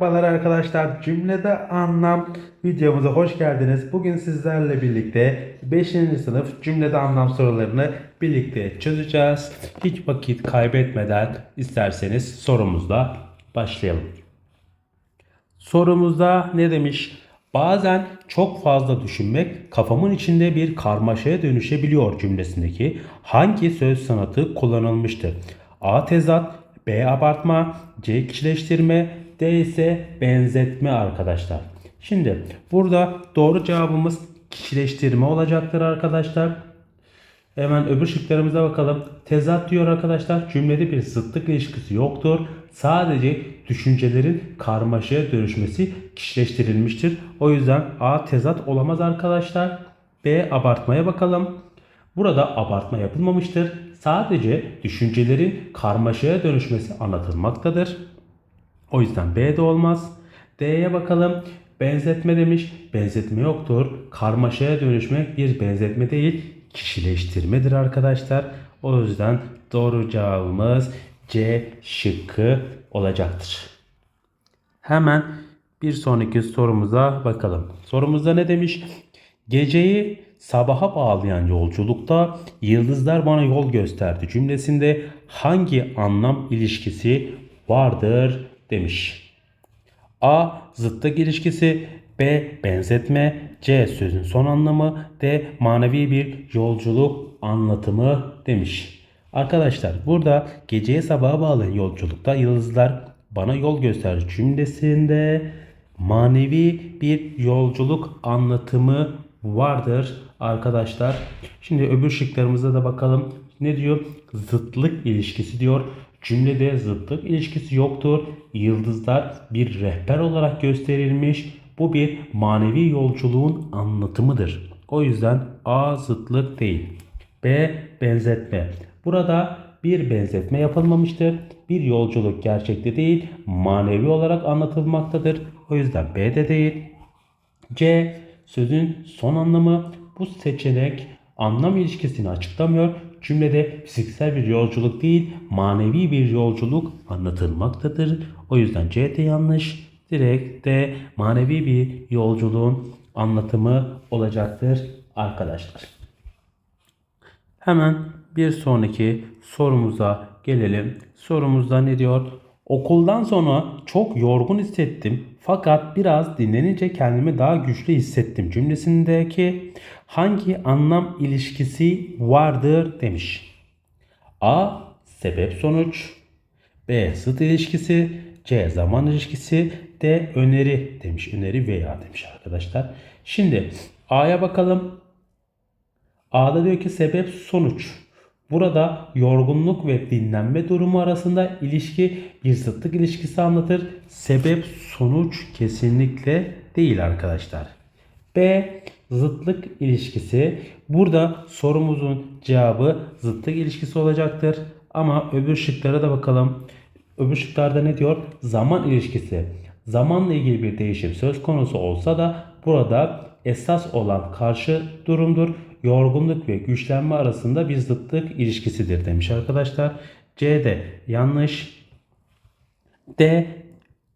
Merhabalar arkadaşlar. Cümlede anlam videomuza hoş geldiniz. Bugün sizlerle birlikte 5. sınıf cümlede anlam sorularını birlikte çözeceğiz. Hiç vakit kaybetmeden isterseniz sorumuzla başlayalım. Sorumuzda ne demiş? Bazen çok fazla düşünmek kafamın içinde bir karmaşaya dönüşebiliyor cümlesindeki hangi söz sanatı kullanılmıştır? A. Tezat B. Abartma C. Kişileştirme D ise benzetme arkadaşlar. Şimdi burada doğru cevabımız kişileştirme olacaktır arkadaşlar. Hemen öbür şıklarımıza bakalım. Tezat diyor arkadaşlar. Cümlede bir zıtlık ilişkisi yoktur. Sadece düşüncelerin karmaşaya dönüşmesi kişileştirilmiştir. O yüzden A tezat olamaz arkadaşlar. B abartmaya bakalım. Burada abartma yapılmamıştır. Sadece düşüncelerin karmaşaya dönüşmesi anlatılmaktadır. O yüzden B de olmaz. D'ye bakalım. Benzetme demiş. Benzetme yoktur. Karmaşaya dönüşmek bir benzetme değil, kişileştirmedir arkadaşlar. O yüzden doğru cevabımız C şıkkı olacaktır. Hemen bir sonraki sorumuza bakalım. Sorumuzda ne demiş? Geceyi sabaha bağlayan yolculukta yıldızlar bana yol gösterdi cümlesinde hangi anlam ilişkisi vardır demiş. A. Zıtlık ilişkisi B. Benzetme C. Sözün son anlamı D. Manevi bir yolculuk anlatımı demiş. Arkadaşlar burada geceye sabaha bağlayan yolculukta yıldızlar bana yol gösterdi cümlesinde manevi bir yolculuk anlatımı vardır arkadaşlar. Şimdi öbür şıklarımıza da bakalım. Ne diyor? Zıtlık ilişkisi diyor. Cümlede zıtlık ilişkisi yoktur. Yıldızlar bir rehber olarak gösterilmiş. Bu bir manevi yolculuğun anlatımıdır. O yüzden A zıtlık değil. B benzetme. Burada bir benzetme yapılmamıştır. Bir yolculuk gerçekte değil, manevi olarak anlatılmaktadır. O yüzden B de değil. C. Sözün son anlamı bu seçenek anlam ilişkisini açıklamıyor. Cümlede fiziksel bir yolculuk değil, manevi bir yolculuk anlatılmaktadır. O yüzden C de yanlış. Direkt de manevi bir yolculuğun anlatımı olacaktır arkadaşlar. Hemen bir sonraki sorumuza gelelim. Sorumuzda ne diyor? Okuldan sonra çok yorgun hissettim fakat biraz dinlenince kendimi daha güçlü hissettim cümlesindeki hangi anlam ilişkisi vardır demiş. A. Sebep sonuç B. Zıt ilişkisi C. Zaman ilişkisi D. Öneri demiş. Öneri veya demiş arkadaşlar. Şimdi A'ya bakalım. A'da diyor ki sebep sonuç. Burada yorgunluk ve dinlenme durumu arasında ilişki bir zıtlık ilişkisi anlatır. Sebep sonuç kesinlikle değil arkadaşlar. B zıtlık ilişkisi. Burada sorumuzun cevabı zıtlık ilişkisi olacaktır. Ama öbür şıklara da bakalım. Öbür şıklarda ne diyor? Zaman ilişkisi. Zamanla ilgili bir değişim söz konusu olsa da burada esas olan karşı durumdur. Yorgunluk ve güçlenme arasında bir zıtlık ilişkisidir demiş arkadaşlar. C de yanlış. D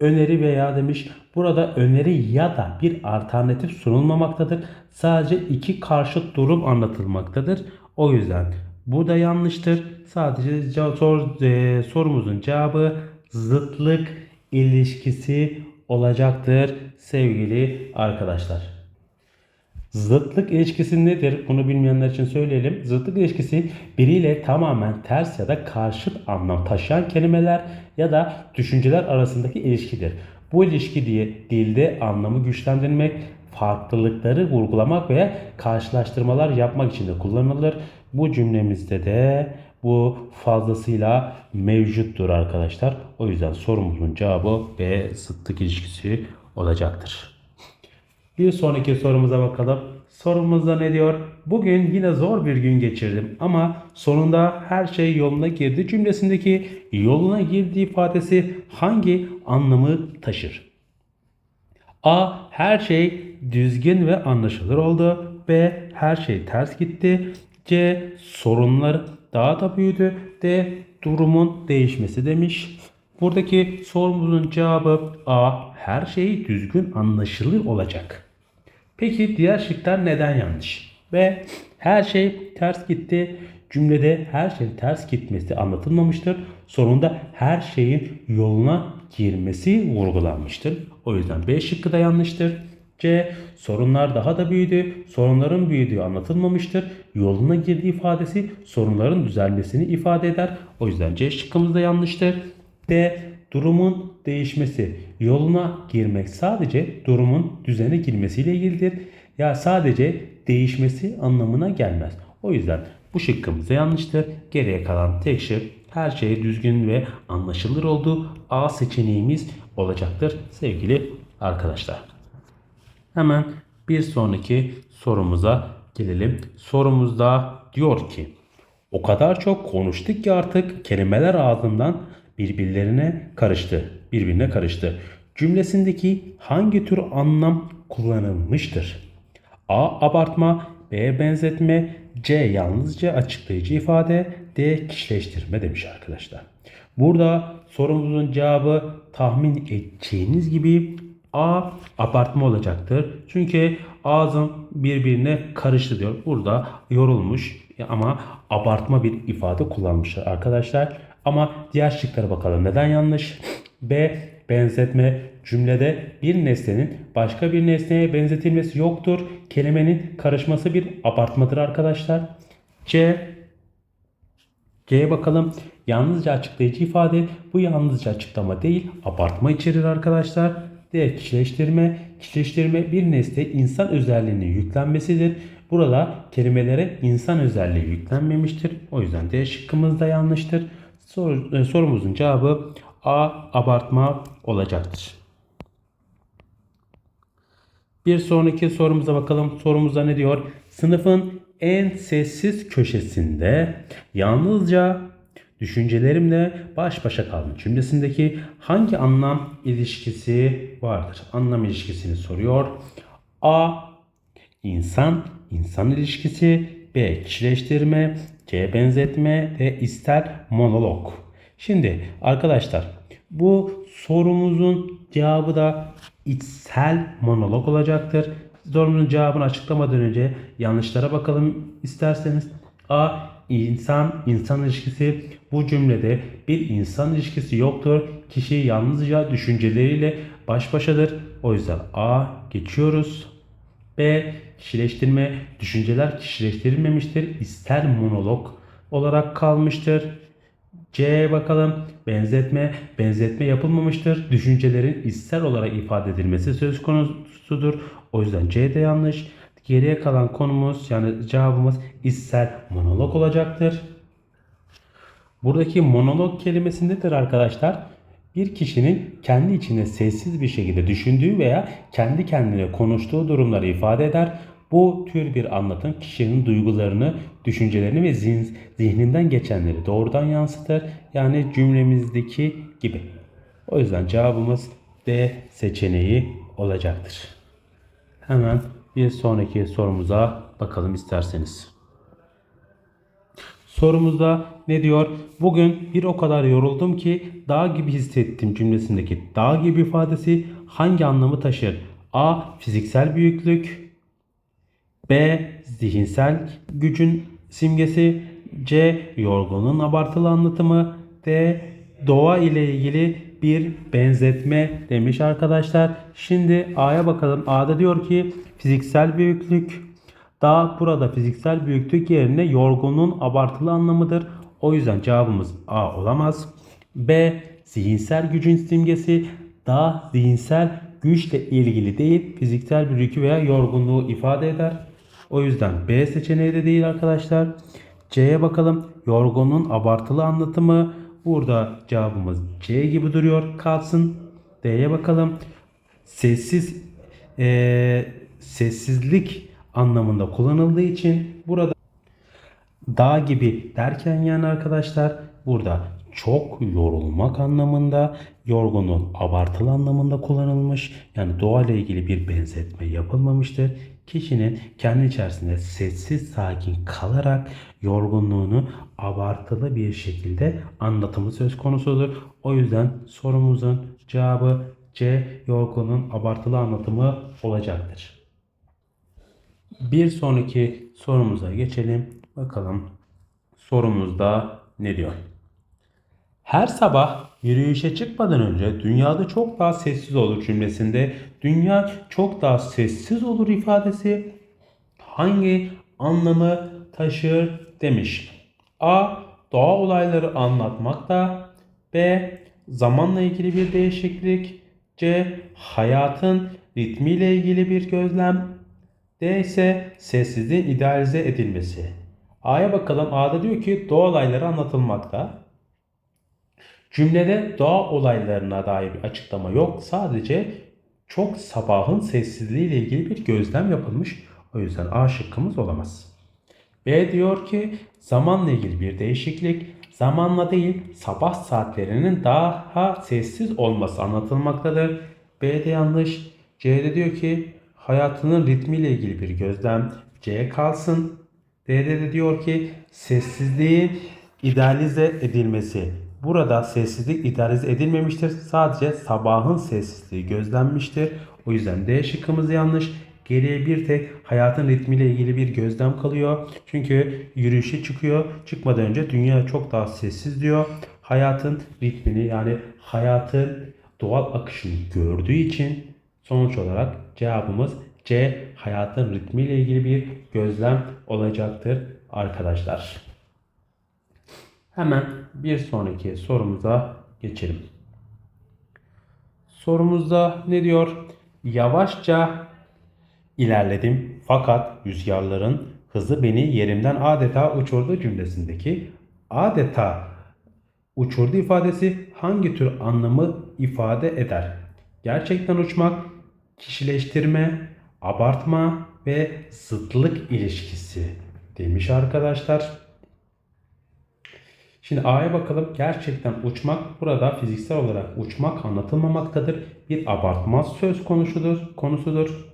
öneri veya demiş. Burada öneri ya da bir alternatif sunulmamaktadır. Sadece iki karşıt durum anlatılmaktadır. O yüzden bu da yanlıştır. Sadece sor, e, sorumuzun cevabı zıtlık ilişkisi olacaktır sevgili arkadaşlar. Zıtlık ilişkisi nedir? Bunu bilmeyenler için söyleyelim. Zıtlık ilişkisi biriyle tamamen ters ya da karşıt anlam taşıyan kelimeler ya da düşünceler arasındaki ilişkidir. Bu ilişki diye dilde anlamı güçlendirmek, farklılıkları vurgulamak veya karşılaştırmalar yapmak için de kullanılır. Bu cümlemizde de bu fazlasıyla mevcuttur arkadaşlar. O yüzden sorumuzun cevabı B zıtlık ilişkisi olacaktır. Bir sonraki sorumuza bakalım. Sorumuzda ne diyor? Bugün yine zor bir gün geçirdim ama sonunda her şey yoluna girdi cümlesindeki yoluna girdi ifadesi hangi anlamı taşır? A. Her şey düzgün ve anlaşılır oldu. B. Her şey ters gitti. C. Sorunlar daha da büyüdü. D. Durumun değişmesi demiş. Buradaki sorumuzun cevabı A. Her şey düzgün anlaşılır olacak. Peki diğer şıklar neden yanlış? Ve her şey ters gitti. Cümlede her şeyin ters gitmesi anlatılmamıştır. Sonunda her şeyin yoluna girmesi vurgulanmıştır. O yüzden B şıkkı da yanlıştır. C. Sorunlar daha da büyüdü. Sorunların büyüdüğü anlatılmamıştır. Yoluna girdiği ifadesi sorunların düzelmesini ifade eder. O yüzden C şıkkımız da yanlıştır. D. Durumun değişmesi. Yoluna girmek sadece durumun düzene girmesiyle ilgilidir. Ya sadece değişmesi anlamına gelmez. O yüzden bu şıkkımız da yanlıştır. Geriye kalan tek şık her şey düzgün ve anlaşılır olduğu A seçeneğimiz olacaktır sevgili arkadaşlar. Hemen bir sonraki sorumuza gelelim. Sorumuzda diyor ki o kadar çok konuştuk ki artık kelimeler ağzından birbirlerine karıştı. Birbirine karıştı. Cümlesindeki hangi tür anlam kullanılmıştır? A. Abartma B. Benzetme C. Yalnızca açıklayıcı ifade D. Kişileştirme demiş arkadaşlar. Burada sorumuzun cevabı tahmin edeceğiniz gibi A. Abartma olacaktır. Çünkü ağzım birbirine karıştı diyor. Burada yorulmuş ama abartma bir ifade kullanmışlar arkadaşlar. Ama diğer şıklara bakalım. Neden yanlış? B. Benzetme cümlede bir nesnenin başka bir nesneye benzetilmesi yoktur. Kelimenin karışması bir abartmadır arkadaşlar. C. C'ye bakalım. Yalnızca açıklayıcı ifade. Bu yalnızca açıklama değil, abartma içerir arkadaşlar. D. Kişileştirme. Kişileştirme bir nesne insan özelliğinin yüklenmesidir. Burada kelimelere insan özelliği yüklenmemiştir. O yüzden D şıkkımız da yanlıştır. Sor, e, sorumuzun cevabı A. Abartma olacaktır. Bir sonraki sorumuza bakalım. Sorumuzda ne diyor? Sınıfın en sessiz köşesinde yalnızca düşüncelerimle baş başa kaldım cümlesindeki hangi anlam ilişkisi vardır? Anlam ilişkisini soruyor. A. İnsan, insan ilişkisi. B. Kişileştirme. C. Benzetme. D. ister monolog. Şimdi arkadaşlar bu sorumuzun cevabı da içsel monolog olacaktır. Sorumuzun cevabını açıklamadan önce yanlışlara bakalım isterseniz. A. İnsan, insan ilişkisi. Bu cümlede bir insan ilişkisi yoktur. Kişi yalnızca düşünceleriyle baş başadır. O yüzden A geçiyoruz. B. Kişileştirme. Düşünceler kişileştirilmemiştir. İster monolog olarak kalmıştır. C'ye bakalım. Benzetme. Benzetme yapılmamıştır. Düşüncelerin ister olarak ifade edilmesi söz konusudur. O yüzden C de yanlış. Geriye kalan konumuz yani cevabımız ister monolog olacaktır. Buradaki monolog kelimesindedir arkadaşlar. Bir kişinin kendi içinde sessiz bir şekilde düşündüğü veya kendi kendine konuştuğu durumları ifade eder. Bu tür bir anlatım kişinin duygularını, düşüncelerini ve zihninden geçenleri doğrudan yansıtır. Yani cümlemizdeki gibi. O yüzden cevabımız D seçeneği olacaktır. Hemen bir sonraki sorumuza bakalım isterseniz. Sorumuzda ne diyor? Bugün bir o kadar yoruldum ki dağ gibi hissettim cümlesindeki dağ gibi ifadesi hangi anlamı taşır? A. Fiziksel büyüklük B. Zihinsel gücün simgesi C. Yorgunluğun abartılı anlatımı D. Doğa ile ilgili bir benzetme demiş arkadaşlar. Şimdi A'ya bakalım. A'da diyor ki fiziksel büyüklük. Dağ burada fiziksel büyüklük yerine yorgunluğun abartılı anlamıdır. O yüzden cevabımız A olamaz. B. Zihinsel gücün simgesi. Dağ zihinsel güçle ilgili değil fiziksel büyüklük veya yorgunluğu ifade eder. O yüzden B seçeneği de değil arkadaşlar. C'ye bakalım. Yorgunluğun abartılı anlatımı. Burada cevabımız C gibi duruyor. Kalsın. D'ye bakalım. Sessiz ee, sessizlik anlamında kullanıldığı için burada dağ gibi derken yani arkadaşlar burada çok yorulmak anlamında, yorgunluk abartılı anlamında kullanılmış. Yani doğa ile ilgili bir benzetme yapılmamıştır. Kişinin kendi içerisinde sessiz sakin kalarak yorgunluğunu abartılı bir şekilde anlatımı söz konusudur. O yüzden sorumuzun cevabı C yorgunluğun abartılı anlatımı olacaktır. Bir sonraki sorumuza geçelim. Bakalım sorumuzda ne diyor? Her sabah yürüyüşe çıkmadan önce dünyada çok daha sessiz olur cümlesinde dünya çok daha sessiz olur ifadesi hangi anlamı taşır demiş. A. Doğa olayları anlatmakta. B. Zamanla ilgili bir değişiklik. C. Hayatın ritmiyle ilgili bir gözlem. D ise sessizliğin idealize edilmesi. A'ya bakalım. A'da diyor ki doğa olayları anlatılmakta. Cümlede doğa olaylarına dair bir açıklama yok. Sadece çok sabahın sessizliği ile ilgili bir gözlem yapılmış. O yüzden A şıkkımız olamaz. B diyor ki zamanla ilgili bir değişiklik. Zamanla değil sabah saatlerinin daha sessiz olması anlatılmaktadır. B de yanlış. C'de diyor ki hayatının ritmiyle ilgili bir gözlem. C kalsın. D'de de diyor ki sessizliği idealize edilmesi. Burada sessizlik idealize edilmemiştir. Sadece sabahın sessizliği gözlenmiştir. O yüzden D şıkkımız yanlış. Geriye bir tek hayatın ritmiyle ilgili bir gözlem kalıyor. Çünkü yürüyüşe çıkıyor. Çıkmadan önce dünya çok daha sessiz diyor. Hayatın ritmini yani hayatın doğal akışını gördüğü için sonuç olarak cevabımız C hayatın ritmiyle ilgili bir gözlem olacaktır arkadaşlar. Hemen bir sonraki sorumuza geçelim. Sorumuzda ne diyor? Yavaşça ilerledim fakat rüzgarların hızı beni yerimden adeta uçurdu cümlesindeki adeta uçurdu ifadesi hangi tür anlamı ifade eder? Gerçekten uçmak, kişileştirme, abartma ve zıtlık ilişkisi demiş arkadaşlar. Şimdi A'ya bakalım. Gerçekten uçmak burada fiziksel olarak uçmak anlatılmamaktadır. Bir abartma söz konusudur. konusudur.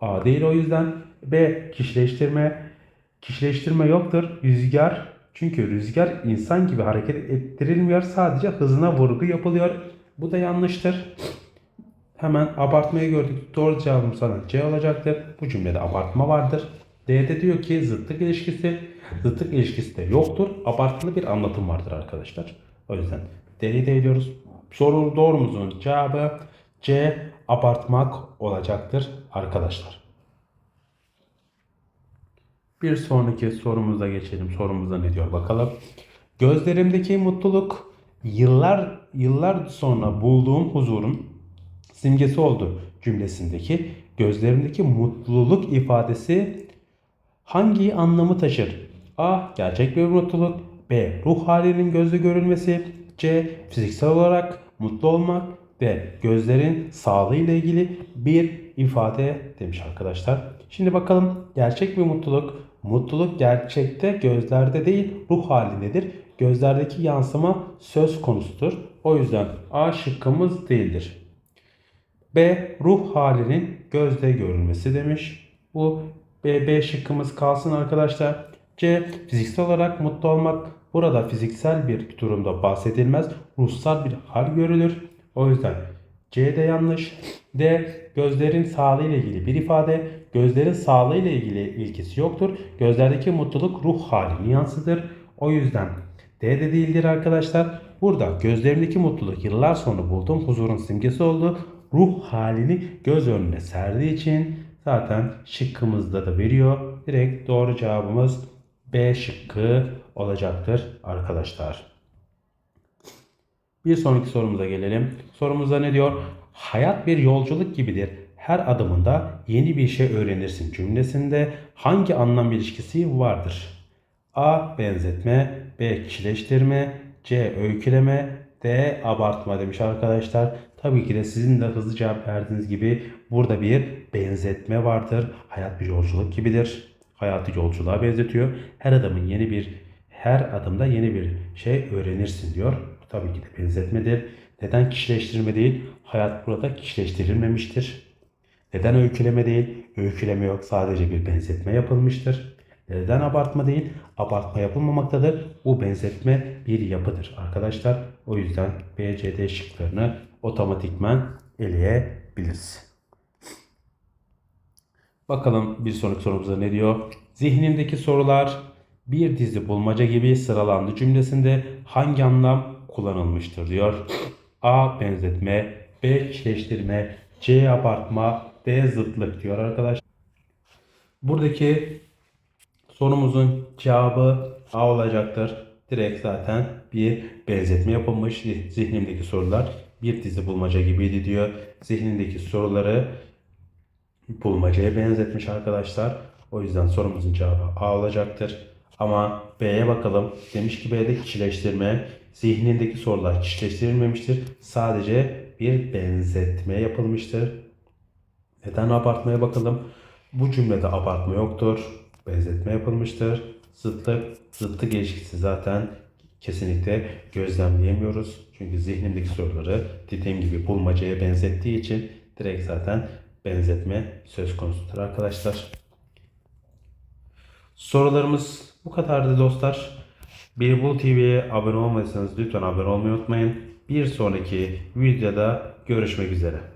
A değil o yüzden. B kişileştirme. Kişileştirme yoktur. Rüzgar. Çünkü rüzgar insan gibi hareket ettirilmiyor. Sadece hızına vurgu yapılıyor. Bu da yanlıştır. Hemen abartmayı gördük. Doğru cevabım sana C olacaktır. Bu cümlede abartma vardır. D'de diyor ki zıtlık ilişkisi. Zıtlık ilişkisi de yoktur. Abartılı bir anlatım vardır arkadaşlar. O yüzden D'yi de ediyoruz. Soru doğrumuzun cevabı C abartmak olacaktır arkadaşlar. Bir sonraki sorumuza geçelim. Sorumuza ne diyor bakalım. Gözlerimdeki mutluluk yıllar yıllar sonra bulduğum huzurun simgesi oldu cümlesindeki gözlerimdeki mutluluk ifadesi hangi anlamı taşır? A. Gerçek bir mutluluk. B. Ruh halinin gözle görülmesi. C. Fiziksel olarak mutlu olmak. D. Gözlerin sağlığı ile ilgili bir ifade demiş arkadaşlar. Şimdi bakalım gerçek bir mutluluk. Mutluluk gerçekte gözlerde değil ruh halindedir. Gözlerdeki yansıma söz konusudur. O yüzden A şıkkımız değildir. B. Ruh halinin gözde görülmesi demiş. Bu B, B şıkkımız kalsın arkadaşlar. C. Fiziksel olarak mutlu olmak. Burada fiziksel bir durumda bahsedilmez. Ruhsal bir hal görülür. O yüzden C de yanlış. D. Gözlerin sağlığı ile ilgili bir ifade. Gözlerin sağlığı ile ilgili ilgisi yoktur. Gözlerdeki mutluluk ruh halini yansıtır. O yüzden D de değildir arkadaşlar. Burada gözlerimdeki mutluluk yıllar sonra bulduğum huzurun simgesi oldu. Ruh halini göz önüne serdiği için zaten şıkkımızda da veriyor. Direkt doğru cevabımız B şıkkı olacaktır arkadaşlar. Bir sonraki sorumuza gelelim. Sorumuzda ne diyor? Hayat bir yolculuk gibidir. Her adımında yeni bir şey öğrenirsin cümlesinde hangi anlam ilişkisi vardır? A. Benzetme B. Kişileştirme C. Öyküleme D. Abartma demiş arkadaşlar. Tabii ki de sizin de hızlı cevap verdiğiniz gibi burada bir benzetme vardır. Hayat bir yolculuk gibidir. Hayatı yolculuğa benzetiyor. Her adamın yeni bir Her adımda yeni bir şey öğrenirsin diyor. Bu tabii ki de benzetmedir. Neden kişileştirme değil? Hayat burada kişileştirilmemiştir. Neden öyküleme değil? Öyküleme yok. Sadece bir benzetme yapılmıştır. Neden abartma değil? Abartma yapılmamaktadır. Bu benzetme bir yapıdır arkadaşlar. O yüzden B, C, D şıklarını otomatikman eleyebiliriz. Bakalım bir sonraki sorumuza ne diyor? Zihnimdeki sorular bir dizi bulmaca gibi sıralandı cümlesinde hangi anlam kullanılmıştır diyor. A. Benzetme B. Kişileştirme C. Abartma D. Zıtlık diyor arkadaşlar. Buradaki sorumuzun cevabı A olacaktır. Direkt zaten bir benzetme yapılmış. Zihnimdeki sorular bir dizi bulmaca gibiydi diyor. Zihnindeki soruları bulmacaya benzetmiş arkadaşlar. O yüzden sorumuzun cevabı A olacaktır. Ama B'ye bakalım. Demiş ki B'de kişileştirme. Zihnindeki sorular kişileştirilmemiştir. Sadece bir benzetme yapılmıştır. Neden abartmaya bakalım? Bu cümlede abartma yoktur. Benzetme yapılmıştır. Zıtlık, zıtlık ilişkisi zaten kesinlikle gözlemleyemiyoruz. Çünkü zihnimdeki soruları dediğim gibi bulmacaya benzettiği için direkt zaten benzetme söz konusudur arkadaşlar. Sorularımız bu kadardı dostlar. Bir Bul TV'ye abone olmadıysanız lütfen abone olmayı unutmayın. Bir sonraki videoda görüşmek üzere.